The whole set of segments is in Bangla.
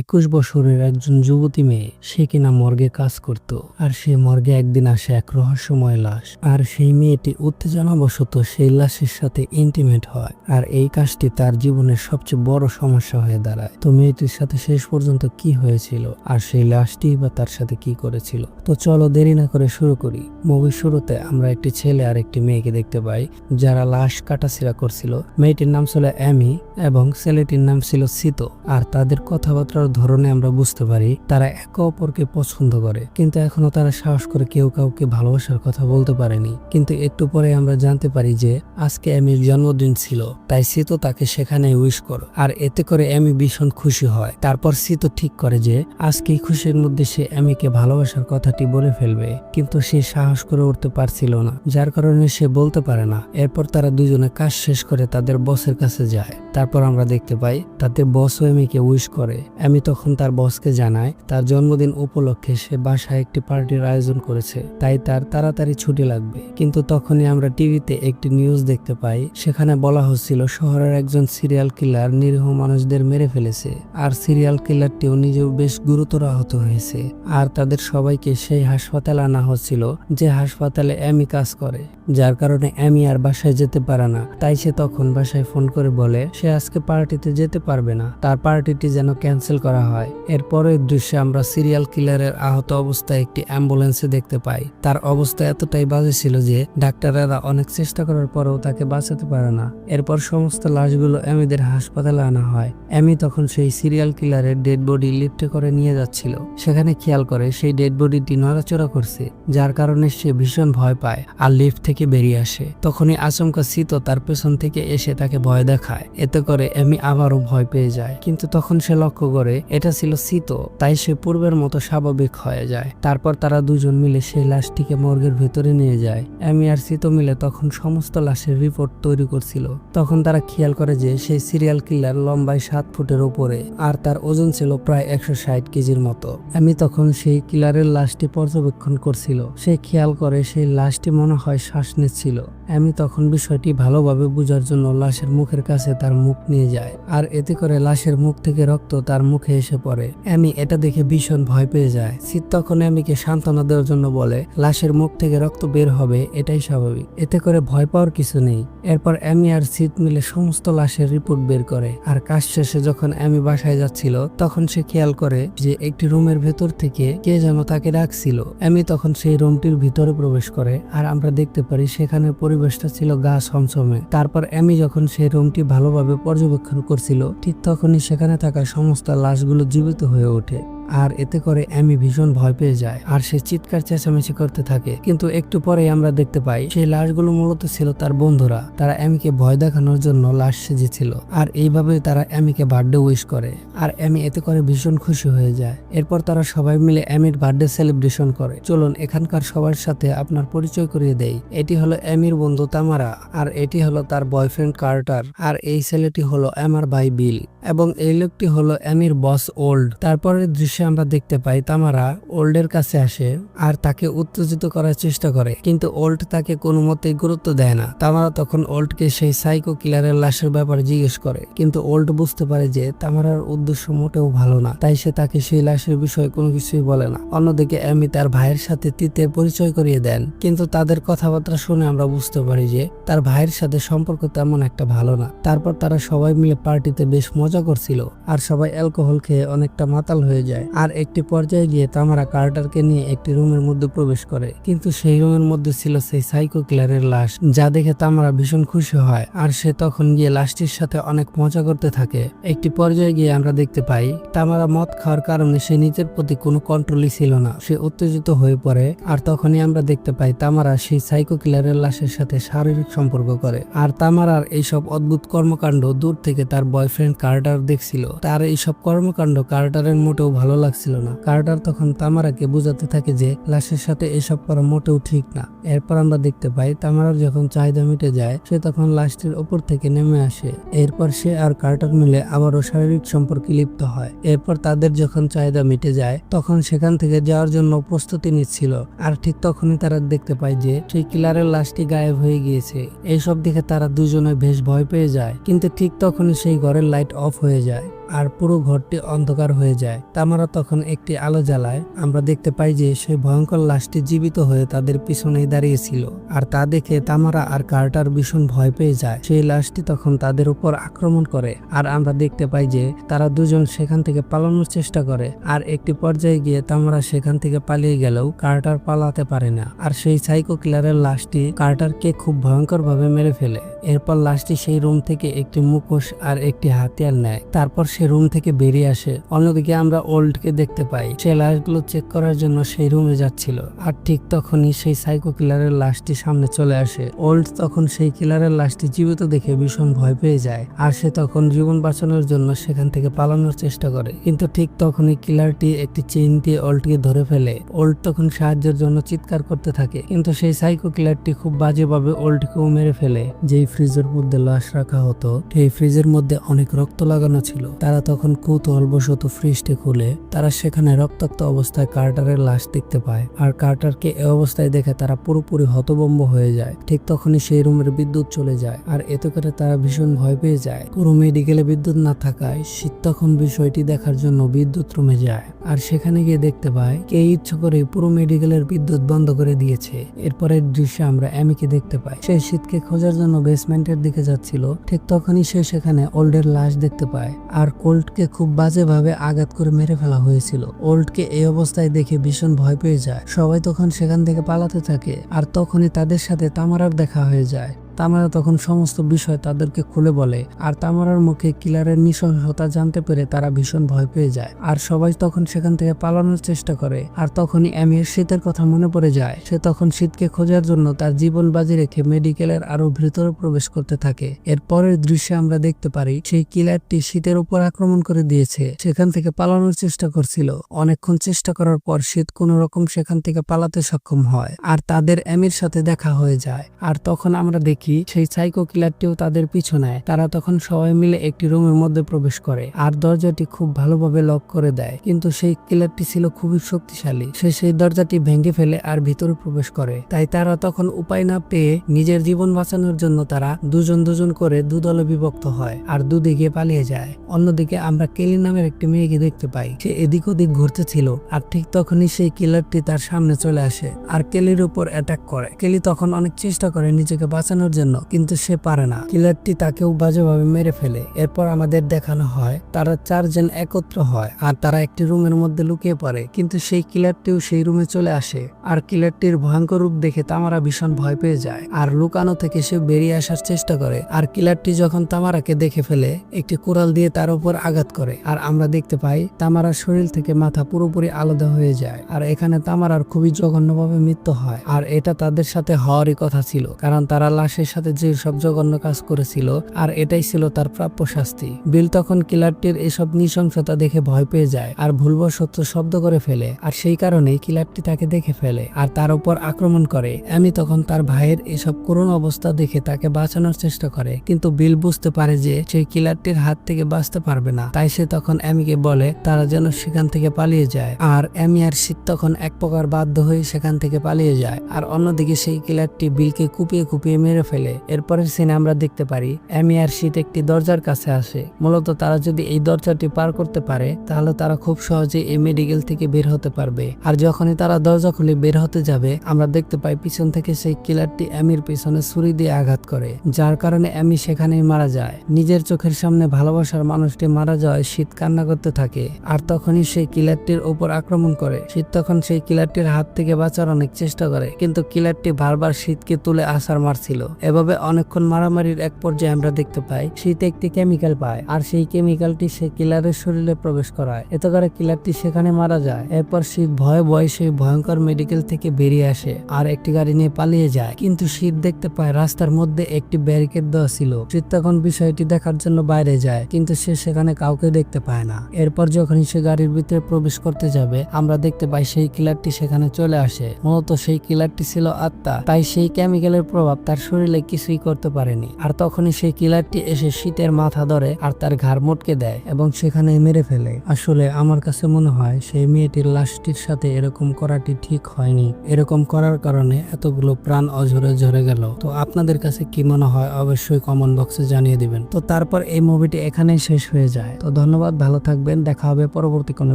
একুশ বছরের একজন যুবতী মেয়ে, সে কিনা মর্গে কাজ করত, আর সে মর্গে একদিন আসে এক রহস্যময় লাশ। আর সেই মেয়েটি উত্তেজনাবশত সেই লাশের সাথে ইন্টিমেট হয়, আর এই কাজটি তার জীবনের সবচেয়ে বড় সমস্যা হয়ে দাঁড়ায়। তো মেয়েটির সাথে শেষ পর্যন্ত কি হয়েছিল, আর সেই লাশটি বা তার সাথে কি করেছিল? তো চলো দেরি না করে শুরু করি। মুভির শুরুতে আমরা একটি ছেলে আর একটি মেয়েকে দেখতে পাই, যারা লাশ কাটাছিড়া করছিল। মেয়েটির নাম ছিল অ্যামি এবং ছেলেটির নাম ছিল সিতো, আর তাদের কথাবার্তার ধরনে আমরা বুঝতে পারি, তারা একে অপরকে পছন্দ করে। কিন্তু এখনও তারা সাহস করে কেউ কাউকে ভালোবাসার কথা বলতে পারেনি। কিন্তু একটু পরে আমরা জানতে পারি যে, আজকে অ্যামির জন্মদিন ছিল, তাই সিতো তাকে সেখানে উইশ করো। আর এতে করে অ্যামি ভীষণ খুশি হয়। তারপর সিতো ঠিক করে যে আজকে খুশির মধ্যে সে অ্যামিকে ভালোবাসার কথাটি বলে ফেলবে। কিন্তু সে সাহস করে উঠতে পারছিল না। যার কারণে সে বলতে পারে না। এরপর তারা দুজনে কাজ শেষ করে তাদের বসের কাছে যায়। তারপর আমরা দেখতে পাই, তাদের বসও এমিকে উইশ করে। এমি তখন তার বসকে জানায় তার জন্মদিন উপলক্ষে সে বাসায় একটি পার্টির আয়োজন করেছে, তাই তার তাড়াতাড়ি ছুটি লাগবে। কিন্তু তখনই আমরা টিভিতে একটি নিউজ দেখতে পাই, সেখানে বলা হচ্ছিল শহরের একজন সিরিয়াল কিলার নিরীহ মানুষদের মেরে ফেলেছে, আর সিরিয়াল কিলারটিও নিজেও বেশ গুরুতর আহত হয়েছে, আর তাদের সবাইকে সেই হাসপাতালে আনা হচ্ছিল, যে হাসপাতালে অ্যামি কাজ করে। যার কারণে অ্যামি আর বাসায় যেতে পারে না, তাই সে তখন বাসায় ফোন করে বলে, সে আজকে পার্টিতে যেতে পারবে না। তার পার্টিটি যেন ক্যান্সেল করা হয়। এরপরের দৃশ্যে আমরা সিরিয়াল কিলারের আহত অবস্থায় একটি অ্যাম্বুলেন্সে দেখতে পাই। তার অবস্থা এতটাই বাজে ছিল যে ডাক্তারেরা অনেক চেষ্টা করার পরেও তাকে বাঁচাতে পারে না। এরপর সমস্ত লাশগুলো অ্যামিদের হাসপাতালে আনা হয়। অ্যামি তখন সেই সিরিয়াল কিলারের ডেড বডি লিফটে করে নিয়ে যাচ্ছিল। সেখানে খেয়াল করে সেই ডেড বডিটি নড়াচড়া করছে, যার কারণে সে ভীষণ ভয় পায় আর লিফট থেকে বেরিয়ে আসে। তখনই আচমকা শীত তার পেছন থেকে এসে তাকে ভয় দেখায়। এতে করে এমি আবারও ভয় পেয়ে যায়। কিন্তু তখন সে লক্ষ্য করে এটা ছিল শীত, তাই সে পূর্বের মতো স্বাভাবিক হয়ে যায়। তারপর তারা দুজন মিলে সেই লাশটিকে মর্গের ভেতরে নিয়ে যায়। এমি আর শীত মিলে তখন সমস্ত লাশের রিপোর্ট তৈরি করছিল। তখন তারা খেয়াল করে যে সেই সিরিয়াল কিলার লম্বায় সাত ফুটের উপরে, আর তার ওজন ছিল প্রায় একশো ষাট কেজির মতো। আমি তখন সেই কিলারের লাশটি পর্যবেক্ষণ করছিল। সে খেয়াল করে সেই লাশটি মনে হয় শ্বাস নিচ্ছিল। আমি তখন বিষয়টি ভালোভাবে বোঝার জন্য লাশের মুখের কাছে তার মুখ নিয়ে যায় আর এতে করে লাশের মুখ থেকে রক্ত তার মুখে এসে পড়ে। আমি এটা দেখে ভীষণ ভয় পেয়ে যায় শীত তখন আমিকে সান্ত্বনা দেওয়ার জন্য বলে, লাশের মুখ থেকে রক্ত বের হবে, এটাই স্বাভাবিক। এতে করে ভয় পাওয়ার কিছু নেই। এরপর অ্যামি আর শীত মিলে সমস্ত লাশের রিপোর্ট বের করে, আর কাজ শেষে যখন অ্যামি বাসায় যাচ্ছিল, তখন সে খেয়াল করে যে একটি রুমের ভেতর থেকে কে যেন তাকে ডাকছিল। অ্যামি তখন সেই রুমটির ভিতরে প্রবেশ করে, আর আমরা দেখতে পারি সেখানে পরিবেশটা ছিল গা সমসমে তারপর অ্যামি যখন সেই রুমটি ভালোভাবে পর্যবেক্ষণ করছিল, ঠিক তখনই সেখানে থাকা সমস্ত লাশগুলো জীবিত হয়ে ওঠে। আর এতে করে অ্যামি ভীষণ ভয় পেয়ে যায়। আর সে চিৎকার চেঁচামেচি করতে থাকে। কিন্তু একটু পরেই আমরা দেখতে পাই সেই লাশগুলো মূলত ছিল তার বন্ধুরা। তারা অ্যামিকে ভয় দেখানোর জন্য লাশ সেজেছিল। আর এইভাবে তারা অ্যামিকে বার্থডে উইশ করে। আর অ্যামি এতে করে ভীষণ খুশি হয়ে যায়। এরপর তারা সবাই মিলে অ্যামির বার্থডে সেলিব্রেশন করে। চলুন এখানকার সবার সাথে আপনার পরিচয় করিয়ে দেই। এটি হলো অ্যামির বন্ধু তামারা। আর এটি হলো তার বয়ফ্রেন্ড কার্টার। আর এই ছেলেটি হলো অ্যামার ভাই বিল। এবং এই লোকটি হলো অ্যামির বস ওল্ড। তারপরের দৃশ্যে আমরা দেখতে পাই, তামারা ওল্ডের কাছে আসে আর তাকে উত্তেজিত করার চেষ্টা করে। কিন্তু ওল্ড তাকে কোনো মতেই গুরুত্ব দেয় না। তামারা তখন ওল্ডকে সেই সাইকো কিলারের লাশের ব্যাপারে জিজ্ঞেস করে। কিন্তু ওল্ড বুঝতে পারে যে তামারার উদ্দেশ্য মোটেও ভালো না। তাই সে তাকে সেই লাশের বিষয়ে কোনো কিছুই বলে না। অন্যদিকে অ্যামি তার ভাইয়ের সাথে তিতের পরিচয় করিয়ে দেন। কিন্তু তাদের কথাবার্তা শুনে আমরা বুঝতে পারি যে তার ভাইয়ের সাথে সম্পর্ক তেমন একটা ভালো না। তারপর তারা সবাই মিলে পার্টিতে বেশ মজা করছিল। আর সবাই অ্যালকোহল খেয়ে অনেকটা মাতাল হয়ে যায়। আর একটি পর্যায়ে গিয়ে তামারা কার্টারকে নিয়ে একটি রুমের মধ্যে প্রবেশ করে। কিন্তু সেই রুমের মধ্যে ছিল সেই সাইকো কিলারের লাশ, যা দেখে তামারা ভীষণ খুশি হয়, আর সে তখন গিয়ে লাশটির সাথে অনেক মজা করতে থাকে। একটি পর্যায়ে গিয়ে আমরা দেখতে পাই, তামারা মদ খাওয়ার কারণে সে নিজের প্রতি কোনো কন্ট্রোলই ছিল না। সে উত্তেজিত হয়ে পড়ে, আর তখনই আমরা দেখতে পাই তামারা সেই সাইকো কিলারের লাশের সাথে শারীরিক সম্পর্ক করে। আর তামারার এইসব অদ্ভুত কর্মকাণ্ড দূর থেকে তার বয়ফ্রেন্ড কার্টার দেখছিল। তার এইসব কর্মকাণ্ড কার্টারের মোটেও ভালো লাগছিল না। কার্টার তখন তামারাকে বোঝাতে থাকে যে, লাশের সাথে এসব করা মোটেও ঠিক না। এরপর আমরা দেখতে পাই, তামারার যখন চাহিদা মিটে যায়, সে তখন লাশটির ওপর থেকে নেমে আসে। এরপর সে আর কার্টার মিলে আবারও শারীরিক সম্পর্কে লিপ্ত হয়। এরপর তাদের যখন চাহিদা মিটে যায়, তখন সেখান থেকে যাওয়ার জন্য প্রস্তুতি নিচ্ছিল। আর ঠিক তখনই তারা দেখতে পায় যে, সেই কিলারের লাশটি গায়েব হয়ে গিয়েছে। এইসব দেখে তারা দুজনে বেশ ভয় পেয়ে যায়। কিন্তু ঠিক তখনই সেই ঘরের লাইট অফ হয়ে যায়। আর পুরো ঘরটি অন্ধকার হয়ে যায়। তামারা তখন একটি আলো জ্বালায়। আমরা দেখতে পাই যে সেই ভয়ঙ্কর লাশটি জীবিত হয়ে তাদের পিছনেই দাঁড়িয়েছিল আর তা দেখে তামারা আর কার্টার ভীষণ ভয় পেয়ে যায়। সেই লাশটি তখন তাদের উপর আক্রমণ করে। আর আমরা দেখতে পাই যে তারা দুজন সেখান থেকে পালানোর চেষ্টা করে। আর একটি পর্যায়ে গিয়ে তামারা সেখান থেকে পালিয়ে গেলেও কার্টার পালাতে পারে না। আর সেই সাইকো কিলারের লাশটি কার্টারকে খুব ভয়ঙ্কর ভাবে মেরে ফেলে। এরপর লাশটি সেই রুম থেকে একটি মুখোশ আর একটি হাতিয়ার নেয়। তারপর সে রুম থেকে বেরিয়ে আসে। অন্যদিকে আমরা ওল্ডকে দেখতে পাই। সে লাশগুলো চেক করার জন্য সেই রুমে যাচ্ছিল। আর ঠিক তখনই সেই সাইকো কিলারের লাশটি সামনে চলে আসে। ওল্ড তখন সেই কিলারের লাশটি জীবিত দেখে ভীষণ ভয় পেয়ে যায়। আর সে তখন জীবন বাঁচানোর জন্য সেখান থেকে পালানোর চেষ্টা করে। কিন্তু ঠিক তখনই কিলারটি একটি চেইন দিয়ে ওল্ডকে ধরে ফেলে। ওল্ড তখন সাহায্যের জন্য চিৎকার করতে থাকে। কিন্তু সেই সাইকো কিলারটি খুব বাজেভাবে ওল্ডকেও মেরে ফেলে। যেই ফ্রিজের মধ্যে লাশ রাখা হতো, সেই ফ্রিজের মধ্যে অনেক রক্ত লাগানো ছিল। তারা তখন কৌতূহলবশত ফ্রিজটি খুলে তারা সেখানে রক্তাক্ত অবস্থায় কার্টারের লাশ দেখতে পায়। আর কার্টারকে এ অবস্থায় দেখে তারা পুরোপুরি হতবম্ব হয়ে যায়। ঠিক তখনই সেই রুমের বিদ্যুৎ চলে যায় আর এতে করে তারা ভীষণ ভয় পেয়ে যায়। পুরো মেডিকেলে বিদ্যুৎ না থাকায় শীত তখন বিষয়টি দেখার জন্য বিদ্যুৎ রুমে যায়। আর সেখানে গিয়ে দেখতে পায়, কে ইচ্ছে করে পুরো মেডিকেলের বিদ্যুৎ বন্ধ করে দিয়েছে। এরপরের দৃশ্যে আমরা অ্যামিকে দেখতে পাই। সে শীতকে খোঁজার জন্য বেসমেন্টের দিকে যাচ্ছিল। ঠিক তখনই সে সেখানে ওল্ডের লাশ দেখতে পায়। আর কোল্ডকে খুব বাজেভাবে আঘাত করে মেরে ফেলা হয়েছিল। ওল্ডকে এই অবস্থায় দেখে ভীষণ ভয় পেয়ে যায়। সবাই তখন সেখান থেকে পালাতে থাকে, আর তখনই তাদের সাথে তামারার দেখা হয়ে যায়। তামারা তখন সমস্ত বিষয় তাদেরকে খুলে বলে, আর তামারার মুখে কিলারের নৃশংসতা জানতে পেরে তারা ভীষণ ভয় পেয়ে যায়। আর সবাই তখন সেখান থেকে পালানোর চেষ্টা করে, আর তখনই অ্যামির শীতের কথা মনে পড়ে যায়। সে তখন শীতকে খোঁজার জন্য তার জীবন বাজি রেখে মেডিকেলের আরও ভিতরে প্রবেশ করতে থাকে। এর পরের দৃশ্যে আমরা দেখতে পারি, সেই কিলারটি শীতের উপর আক্রমণ করে দিয়েছে। সেখান থেকে পালানোর চেষ্টা করছিল। অনেকক্ষণ চেষ্টা করার পর শীত কোনো রকম সেখান থেকে পালাতে সক্ষম হয়, আর তাদের অ্যামির সাথে দেখা হয়ে যায়। আর তখন আমরা দেখি সেই সাইকো কিলারটিও তাদের পিছু নেয় তারা তখন সবাই মিলে একটি রুমের মধ্যে প্রবেশ করে আর দরজাটি খুব ভালোভাবে লক করে দেয়। কিন্তু সেই কিলারটি ছিল খুবই শক্তিশালী। সে সেই দরজাটি ভেঙে ফেলে আর ভিতরে প্রবেশ করে। তাই তারা তখন উপায় না পেয়ে নিজের জীবন বাঁচানোর জন্য তারা দুজন দুজন করে দুদলে বিভক্ত হয় আর দুদিকে পালিয়ে যায়। অন্যদিকে আমরা কেলি নামের একটি মেয়েকে দেখতে পাই। সে এদিক ওদিক ঘুরতেছিল আর ঠিক তখনই সেই কিলারটি তার সামনে চলে আসে আর কেলির উপর অ্যাটাক করে। কেলি তখন অনেক চেষ্টা করে নিজেকে বাঁচানোর জন্য, কিন্তু সে পারে না। কিলারটি তাকেও বাজেভাবে মেরে ফেলে। এরপর আমাদের দেখানো হয়, তারা চারজন একত্র হয়, আর তারা একটি রুমের মধ্যে লুকিয়ে পড়ে, কিন্তু সেই কিলারটিও সেই রুমে চলে আসে। আর কিলারটির ভয়ঙ্কর রূপ দেখে তামারা ভীষণ ভয় পেয়ে যায়, আর লুকানো থেকে সে বেরিয়ে আসার চেষ্টা করে। আর কিলারটি যখন তামারাকে দেখে ফেলে, একটি কোরাল দিয়ে তার উপর আঘাত করে। আর আমরা দেখতে পাই, তামারার শরীর থেকে মাথা পুরোপুরি আলাদা হয়ে যায়। আর এখানে তামারার খুবই জঘন্যভাবে মৃত্যু হয়। আর এটা তাদের সাথে হওয়ারই কথা ছিল, কারণ তারা লাশের সাথে যে সব জঘন্য কাজ করেছিল, আর এটাই ছিল তার প্রাপ্য শাস্তি। বিল তখন কিলারটির এসব নৃশংসতা দেখে ভয় পেয়ে যায়, আর ভুলবশত শব্দ করে ফেলে, আর সেই কারণেই কিলারটি তাকে দেখে ফেলে, আর তার উপর আক্রমণ করে। আমি তখন তার ভাইয়ের এসব করুণ অবস্থা দেখে তাকে বাঁচানোর চেষ্টা করে, কিন্তু বিল বুঝতে পারে যে সেই কিলারটির হাত থেকে বাঁচতে পারবে না। তাই সে তখন অ্যামিকে বলে, তারা যেন সেখান থেকে পালিয়ে যায়। আর অ্যামি আর শীত তখন এক প্রকার বাধ্য হয়ে সেখান থেকে পালিয়ে যায়। আর অন্যদিকে সেই কিলারটি বিলকে কুপিয়ে কুপিয়ে মেরে ফেলে। এরপরের সিনে আমরা দেখতে পারি, অ্যামি আর শীত একটি দরজার কাছে আসে। মূলত তারা যদি এই দরজাটি পার করতে পারে, তাহলে তারা খুব সহজে এই মেডিকেল থেকে বের হতে পারবে। আর যখনই তারা দরজা খুলে বের হতে যাবে, আমরা দেখতে পাই পিছন থেকে সেই কিলারটি অ্যামির পিছনে ছুরি দিয়ে আঘাত করে, যার কারণে অ্যামি সেখানেই মারা যায়। নিজের চোখের সামনে ভালোবাসার মানুষটি মারা যাওয়ায় শীত কান্না করতে থাকে, আর তখনই সেই কিলারটির উপর আক্রমণ করে। শীত তখন সেই কিলারটির হাত থেকে বাঁচার অনেক চেষ্টা করে, কিন্তু কিলারটি বারবার শীতকে তুলে আসার মারছিল। এভাবে অনেকক্ষণ মারামারির এক পর্যায়ে আমরা দেখতে পাই, শীত একটি কেমিক্যাল পায় আর সেই কেমিক্যালটি সে কিলারের শরীরে প্রবেশ করায়। এতে করে কিলারটি সেখানে মারা যায়, এরপর শীত ভয়ে ভয়ে সেই ভয়ঙ্কর মেডিকেল থেকে বেরিয়ে আসে আর একটি গাড়ি নিয়ে পালিয়ে যায়। কিন্তু শীত দেখতে পায় রাস্তার মধ্যে একটি ব্যারিকেড দেওয়া ছিল। শীত তখন বিষয়টি দেখার জন্য বাইরে যায়, কিন্তু সে সেখানে কাউকে দেখতে পায় না। এরপর যখন সে গাড়ির ভিতরে প্রবেশ করতে যাবে, আমরা দেখতে পাই সেই কিলারটি সেখানে চলে আসে। মূলত সেই কিলারটি ছিল আত্মা, তাই সেই কেমিক্যালের প্রভাব তার শরীরে চাইলে কিছুই করতে পারেনি। আর তখনই সেই কিলারটি এসে শীতের মাথা ধরে আর তার ঘাড় মোটকে দেয় এবং সেখানে মেরে ফেলে। আসলে আমার কাছে মনে হয় সেই মেয়েটির লাশটির সাথে এরকম করাটি ঠিক হয়নি। এরকম করার কারণে এতগুলো প্রাণ অঝরে ঝরে গেল। তো আপনাদের কাছে কি মনে হয় অবশ্যই কমেন্ট বক্সে জানিয়ে দিবেন। তো তারপর এই মুভিটি এখানেই শেষ হয়ে যায়। তো ধন্যবাদ, ভালো থাকবেন। দেখা হবে পরবর্তী কোনো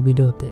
ভিডিওতে।